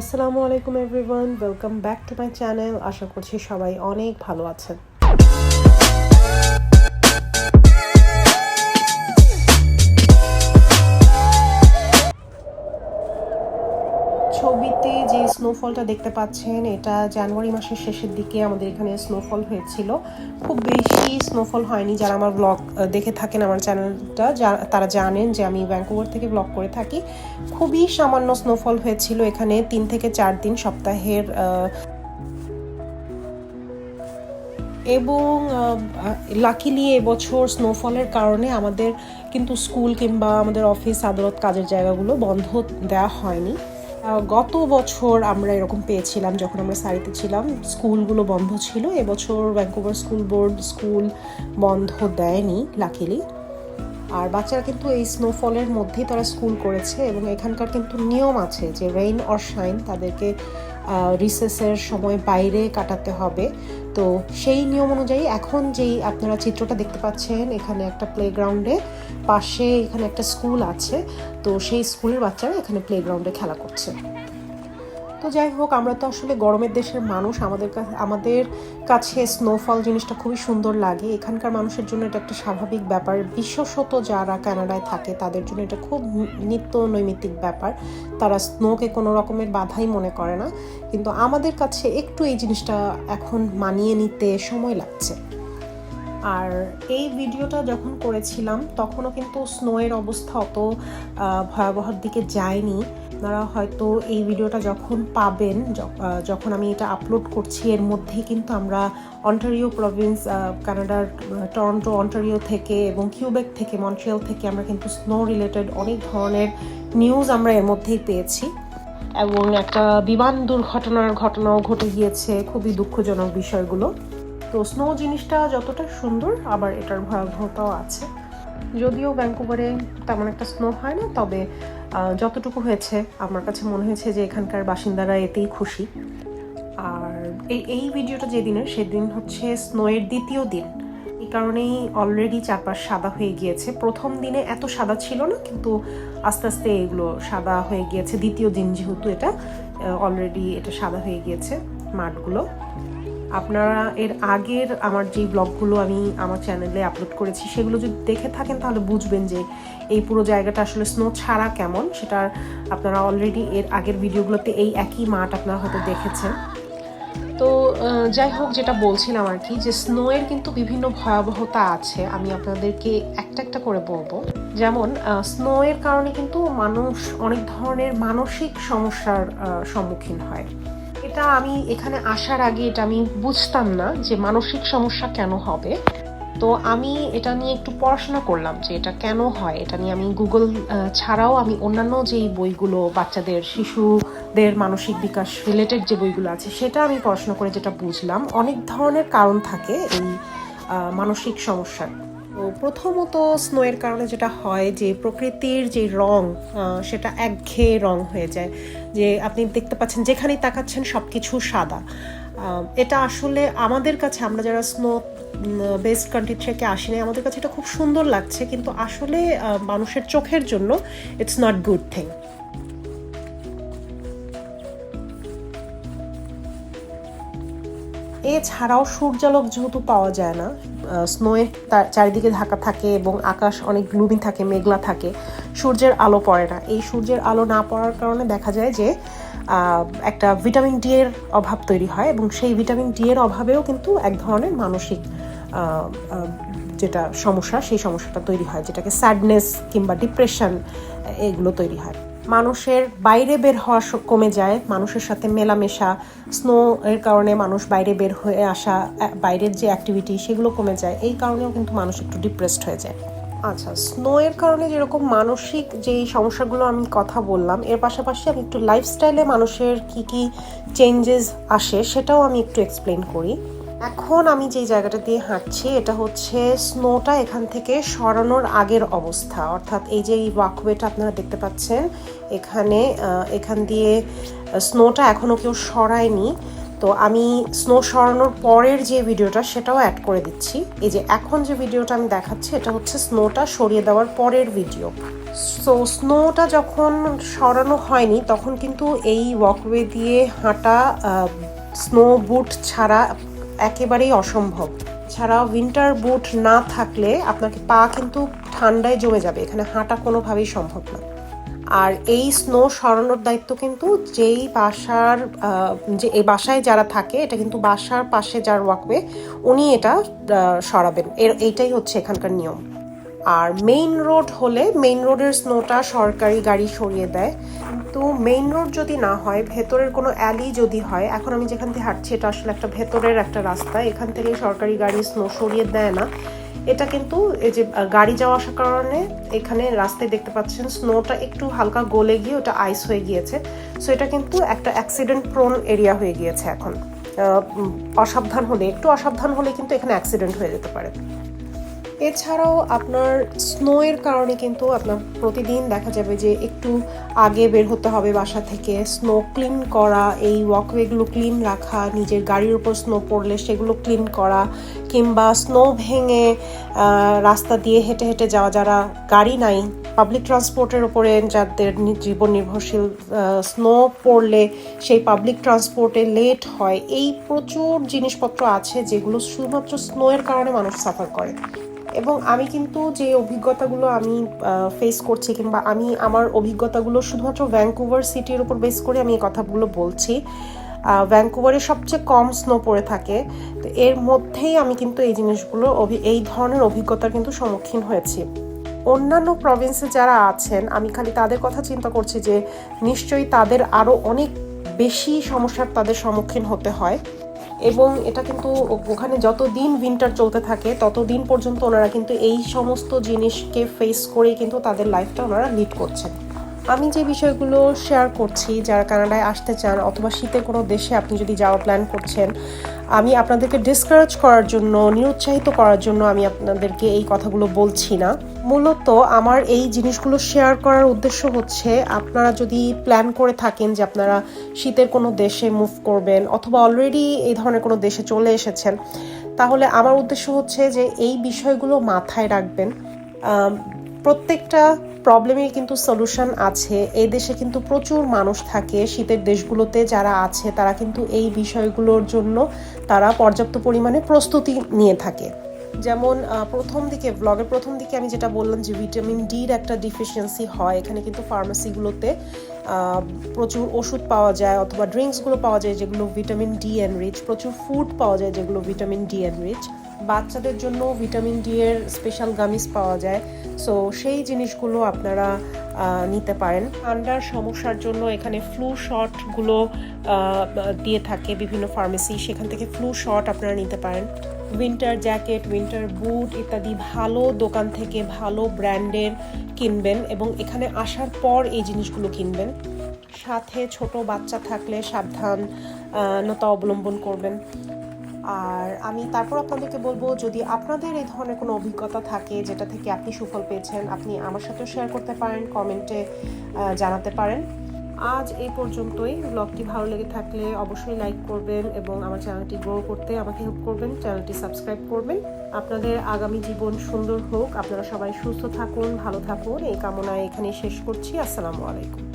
আসসালামু আলাইকুম everyone welcome back to my channel. আশা করছি সবাই অনেক ভালো আছেন। স্নোফলটা দেখতে পাচ্ছেন, এটা জানুয়ারি মাসের শেষের দিকে আমাদের এখানে স্নোফল হয়েছিল। খুব বেশি স্নোফল হয়নি যারা আমার ব্লগ দেখে থাকেন আমার চ্যানেলটা তারা জানেন যে আমি ভ্যাঙ্কুভার থেকে ব্লগ করে থাকি। খুবই সামান্য স্নোফল হয়েছিল এখানে তিন থেকে চার দিন সপ্তাহের এবং লাকিলি এবছর স্নোফলের কারণে আমাদের কিন্তু স্কুল কিংবা আমাদের অফিস আদালত কাজের জায়গাগুলো বন্ধ দেওয়া হয়নি। গত বছর আমরা এরকম পেয়েছিলাম যখন আমরা সারিতে ছিলাম। স্কুলগুলো বন্ধ ছিল। এবছর ভ্যাঙ্কুভার স্কুল বোর্ড স্কুল বন্ধ দেয়নি লাকিলি আর বাচ্চারা কিন্তু এই স্নোফলের মধ্যেই তারা স্কুল করেছে এবং এখানকার কিন্তু নিয়ম আছে যে রেইন অর শাইন তাদেরকে রিসেসের সময় বাইরে কাটাতে হবে। তো সেই নিয়ম অনুযায়ী এখন যেই আপনারা চিত্রটা দেখতে পাচ্ছেন, এখানে একটা প্লেগ্রাউন্ডে পাশে এখানে একটা স্কুল আছে, তো সেই স্কুলের বাচ্চারা এখানে প্লেগ্রাউন্ডে খেলা করছে। তো যাই হোক, আমরা তো আসলে গরমের দেশের মানুষ। আমাদের কাছে আমাদের কাছে স্নোফল জিনিসটা খুবই সুন্দর লাগে। এখানকার মানুষের জন্য এটা একটা স্বাভাবিক ব্যাপার। বিশেষত যারা কানাডায় থাকে, তাদের জন্য এটা খুব নিত্য নৈমিত্তিক ব্যাপার। তারা স্নোকে কোনো রকমের বাধাই মনে করে না। কিন্তু আমাদের কাছে একটু এই জিনিসটা এখন মানিয়ে নিতে সময় লাগছে। আর এই ভিডিওটা যখন করেছিলাম, তখনও কিন্তু স্নোয়ের অবস্থা অত ভয়াবহর দিকে যায়নি। আপনারা হয়তো এই ভিডিওটা যখন পাবেন যখন আমি এটা আপলোড করছি, এর মধ্যেই কিন্তু আমরা অন্টারিও প্রভিন্স কানাডার টরন্টো অন্টারিও থেকে এবং কিউবেক থেকে মন্ট্রিয়াল থেকে আমরা কিন্তু স্নো রিলেটেড অনেক ধরনের নিউজ আমরা এর মধ্যেই পেয়েছি। এবং একটা বিমান দুর্ঘটনার ঘটনাও ঘটে গিয়েছে, খুবই দুঃখজনক বিষয়গুলো। তো স্নো জিনিসটা যতটা সুন্দর, আবার এটার ভয়াবহতাও আছে। যদিও ভ্যাঙ্কুভারে তেমন একটা স্নো হয় না, তবে যতটুকু হয়েছে, আমার কাছে মনে হয়েছে যে এখানকার বাসিন্দারা এতেই খুশি। আর এই এই ভিডিওটা যেদিনের, সেদিন হচ্ছে স্নোয়ের দ্বিতীয় দিন। এই কারণেই অলরেডি চারপাশ সাদা হয়ে গিয়েছে। প্রথম দিনে এত সাদা ছিল না, কিন্তু আস্তে আস্তে এগুলো সাদা হয়ে গিয়েছে। দ্বিতীয় দিন যেহেতু এটা অলরেডি এটা সাদা হয়ে গিয়েছে মাঠগুলো। আপনারা এর আগের আমার যে ব্লগগুলো আমি আমার চ্যানেলে আপলোড করেছি, সেগুলো যদি দেখে থাকেন তাহলে বুঝবেন যে এই পুরো জায়গাটা আসলে স্নো ছাড়া কেমন। সেটার আপনারা অলরেডি এর আগের ভিডিওগুলোতে এই একই মাঠ আপনারা হয়তো দেখেছেন। তো যাই হোক, যেটা বলছিলাম আর কি, যে স্নোয়ের কিন্তু বিভিন্ন ভয়াবহতা আছে। আমি আপনাদেরকে একটা একটা করে বলব। যেমন স্নোয়ের কারণে কিন্তু মানুষ অনেক ধরনের মানসিক সমস্যার সম্মুখীন হয়। এটা আমি এখানে আসার আগে এটা আমি বুঝতাম না যে মানসিক সমস্যা কেন হবে। তো আমি এটা নিয়ে একটু পড়াশোনা করলাম যে এটা কেন হয়। এটা নিয়ে আমি গুগল ছাড়াও আমি অন্যান্য যেই বইগুলো বাচ্চাদের, শিশুদের মানসিক বিকাশ রিলেটেড যে বইগুলো আছে, সেটা আমি পড়াশোনা করে যেটা বুঝলাম, অনেক ধরনের কারণ থাকে এই মানসিক সমস্যার। প্রথমত স্নোয়ের কারণে যেটা হয় যে প্রকৃতির যে রং সেটা একঘেয়ে রং হয়ে যায়। যে আপনি দেখতে পাচ্ছেন যেখানেই তাকাচ্ছেন সব কিছু সাদা এটা আসলে আমাদের কাছে, আমরা যারা স্নো বেস্ট কান্ট্রি থেকে আসি নাই, আমাদের কাছে এটা খুব সুন্দর লাগছে। কিন্তু আসলে মানুষের চোখের জন্য ইটস নট গুড থিং এছাড়াও সূর্যালোক যেহেতু পাওয়া যায় না স্নোয়ে চারিদিকে ঢাকা থাকে এবং আকাশ অনেক গ্লুমি থাকে, মেঘলা থাকে। সূর্যের আলো পড়ে না। এই সূর্যের আলো না পড়ার কারণে দেখা যায় যে একটা ভিটামিন ডি এর অভাব তৈরি হয় এবং সেই ভিটামিন ডি এর অভাবেও কিন্তু এক ধরনের মানসিক যেটা সমস্যা, সেই সমস্যাটা তৈরি হয়, যেটাকে স্যাডনেস কিংবা ডিপ্রেশন এগুলো তৈরি হয়। মানুষের বাইরে বের হওয়া কমে যায়, মানুষের সাথে মেলামেশা স্নো এর কারণে মানুষ বাইরে বের হয়ে আসা বাইরের যে অ্যাক্টিভিটি সেগুলো কমে যায়। এই কারণেও কিন্তু মানুষ একটু ডিপ্রেসড হয়ে যায়। আচ্ছা স্নো এর কারণে যেরকম মানসিক যেই সমস্যাগুলো আমি কথা বললাম, এর পাশাপাশি আমি একটু লাইফস্টাইলে মানুষের কি কি চেঞ্জেস আসে সেটাও আমি একটু এক্সপ্লেন করি। এখন আমি যে জায়গাটা দিয়ে হাঁটছি, এটা হচ্ছে স্নোটা এখান থেকে সরানোর আগের অবস্থা। অর্থাৎ এই যে এই ওয়াকওয়েটা আপনারা দেখতে পাচ্ছেন, এখানে এখান দিয়ে স্নোটা এখনও কেউ সরায়নি। তো আমি স্নো সরানোর পরের যে ভিডিওটা, সেটাও অ্যাড করে দিচ্ছি। এই যে এখন যে ভিডিওটা আমি দেখাচ্ছি, এটা হচ্ছে স্নোটা সরিয়ে দেওয়ার পরের ভিডিও। সো স্নোটা যখন সরানো হয়নি, তখন কিন্তু এই ওয়াকওয়ে দিয়ে হাঁটা স্নো বুট ছাড়া একেবারেই অসম্ভব। ছাড়া উইন্টার বুট না থাকলে আপনাকে পা কিন্তু ঠান্ডায় জমে যাবে, এখানে হাঁটা কোনোভাবেই সম্ভব না। আর এই স্নো সরানোর দায়িত্ব কিন্তু যেই বাসার যে এই বাসায় যারা থাকে, এটা কিন্তু বাসার পাশে যার ওয়াকওয়ে উনি এটা সরাবেন। এর, এইটাই হচ্ছে এখানকার নিয়ম। আর মেইন রোড হলে মেইন রোডের স্নোটা সরকারি গাড়ি সরিয়ে দেয়। কিন্তু মেইন রোড যদি না হয়, ভেতরের কোনো অ্যালি যদি হয়, এখন আমি যেখান থেকে হাঁটছি এটা আসলে একটা ভেতরের একটা রাস্তা। এখান থেকে সরকারি গাড়ি স্নো সরিয়ে দেয় না। এটা কিন্তু এই যে গাড়ি যাওয়া আসার কারণে এখানে রাস্তায় দেখতে পাচ্ছেন স্নোটা একটু হালকা গলে গিয়ে ওটা আইস হয়ে গিয়েছে। সো এটা কিন্তু একটা অ্যাক্সিডেন্ট প্রোন এরিয়া হয়ে গিয়েছে এখন। অসাবধান হলে, একটু অসাবধান হলে কিন্তু এখানে অ্যাক্সিডেন্ট হয়ে যেতে পারে। এছাড়াও আপনার স্নোয়ের কারণে কিন্তু আপনার প্রতিদিন দেখা যাবে যে একটু আগে বের হতে হবে বাসা থেকে। স্নো ক্লিন করা, এই ওয়াকওয়েগুলো ক্লিন রাখা, নিজের গাড়ির উপর স্নো পড়লে সেগুলো ক্লিন করা, কিংবা স্নো ভেঙে রাস্তা দিয়ে হেঁটে হেঁটে যাওয়া যারা গাড়ি নাই পাবলিক ট্রান্সপোর্টের উপরে যাদের জীবন নির্ভরশীল স্নো পড়লে সেই পাবলিক ট্রান্সপোর্টে লেট হয়। এই প্রচুর জিনিসপত্র আছে যেগুলো শুধুমাত্র স্নোয়ের কারণে মানুষ সাফার করে। এবং আমি কিন্তু যে অভিজ্ঞতাগুলো আমি ফেস করছি কিংবা আমি আমার অভিজ্ঞতাগুলো শুধুমাত্র ভ্যাঙ্কুভার সিটির উপর বেস করে আমি এই কথাগুলো বলছি ভ্যাঙ্কুভারে সবচেয়ে কম স্নো পড়ে থাকে। তো এর মধ্যেই আমি কিন্তু এই জিনিসগুলো এই ধরনের অভিজ্ঞতার কিন্তু সম্মুখীন হয়েছি। অন্যান্য প্রভিন্সে যারা আছেন, আমি খালি তাদের কথা চিন্তা করছি যে নিশ্চয়ই তাদের আরও অনেক বেশি সমস্যার তাদের সম্মুখীন হতে হয়। এবং এটা কিন্তু ওখানে যত দিন উইন্টার চলতে থাকে, তত দিন পর্যন্ত ওনারা কিন্তু এই সমস্ত জিনিসকে ফেস করে কিন্তু তাদের লাইফটা ওনারা লিড করছেন। আমি যে বিষয়গুলো শেয়ার করছি, যারা কানাডায় আসতে চান অথবা শীতে কোনো দেশে আপনি যদি যাওয়ার প্ল্যান করছেন আমি আপনাদেরকে ডিসকারেজ করার জন্য, নিরুৎসাহিত করার জন্য আমি আপনাদেরকে এই কথাগুলো বলছি না। মূলত আমার এই জিনিসগুলো শেয়ার করার উদ্দেশ্য হচ্ছে, আপনারা যদি প্ল্যান করে থাকেন যে আপনারা শীতের কোনো দেশে মুভ করবেন অথবা অলরেডি এই ধরনের কোনো দেশে চলে এসেছেন, তাহলে আমার উদ্দেশ্য হচ্ছে যে এই বিষয়গুলো মাথায় রাখবেন। প্রত্যেকটা প্রবলেমের কিন্তু সলিউশন আছে। এই দেশে কিন্তু প্রচুর মানুষ থাকে। শীতের দেশগুলোতে যারা আছে, তারা কিন্তু এই বিষয়গুলোর জন্য তারা পর্যাপ্ত পরিমাণে প্রস্তুতি নিয়ে থাকে। যেমন প্রথম দিকে ব্লগের প্রথম দিকে আমি যেটা বললাম যে ভিটামিন ডির একটা ডিফিসিয়েন্সি হয়। এখানে কিন্তু ফার্মেসিগুলোতে প্রচুর ওষুধ পাওয়া যায় অথবা ড্রিঙ্কসগুলো পাওয়া যায় যেগুলো ভিটামিন ডি রিচ প্রচুর ফুড পাওয়া যায় যেগুলো ভিটামিন ডি রিচ বাচ্চাদের জন্য ভিটামিন ডি এর স্পেশাল গামিস পাওয়া যায়। সো সেই জিনিসগুলো আপনারা নিতে পারেন। ঠান্ডার সমস্যার জন্য এখানে ফ্লু শটগুলো দিয়ে থাকে বিভিন্ন ফার্মেসি সেখান থেকে ফ্লু শট আপনারা নিতে পারেন। উইন্টার জ্যাকেট উইন্টার বুট ইত্যাদি ভালো দোকান থেকে ভালো ব্র্যান্ডের কিনবেন এবং এখানে আসার পর এই জিনিসগুলো কিনবেন। সাথে ছোট বাচ্চা থাকলে সাবধানতা অবলম্বন করবেন। আর আমি তারপর আপনাদেরকে বলব, যদি আপনাদের এই ধরনের কোনো অভিজ্ঞতা থাকে যেটা থেকে আপনি সুফল পেয়েছেন, আপনি আমার সাথেও শেয়ার করতে পারেন কমেন্টে জানাতে পারেন। আজ এই পর্যন্তই। ব্লগটি ভালো লেগে থাকলে অবশ্যই লাইক করবেন এবং আমার চ্যানেলটি গ্রো করতে আমাকে হেল্প করবেন। চ্যানেলটি সাবস্ক্রাইব করবেন। আপনাদের আগামী জীবন সুন্দর হোক। আপনারা সবাই সুস্থ থাকুন, ভালো থাকুন। এই কামনায় এখানেই শেষ করছি। আসসালামু আলাইকুম।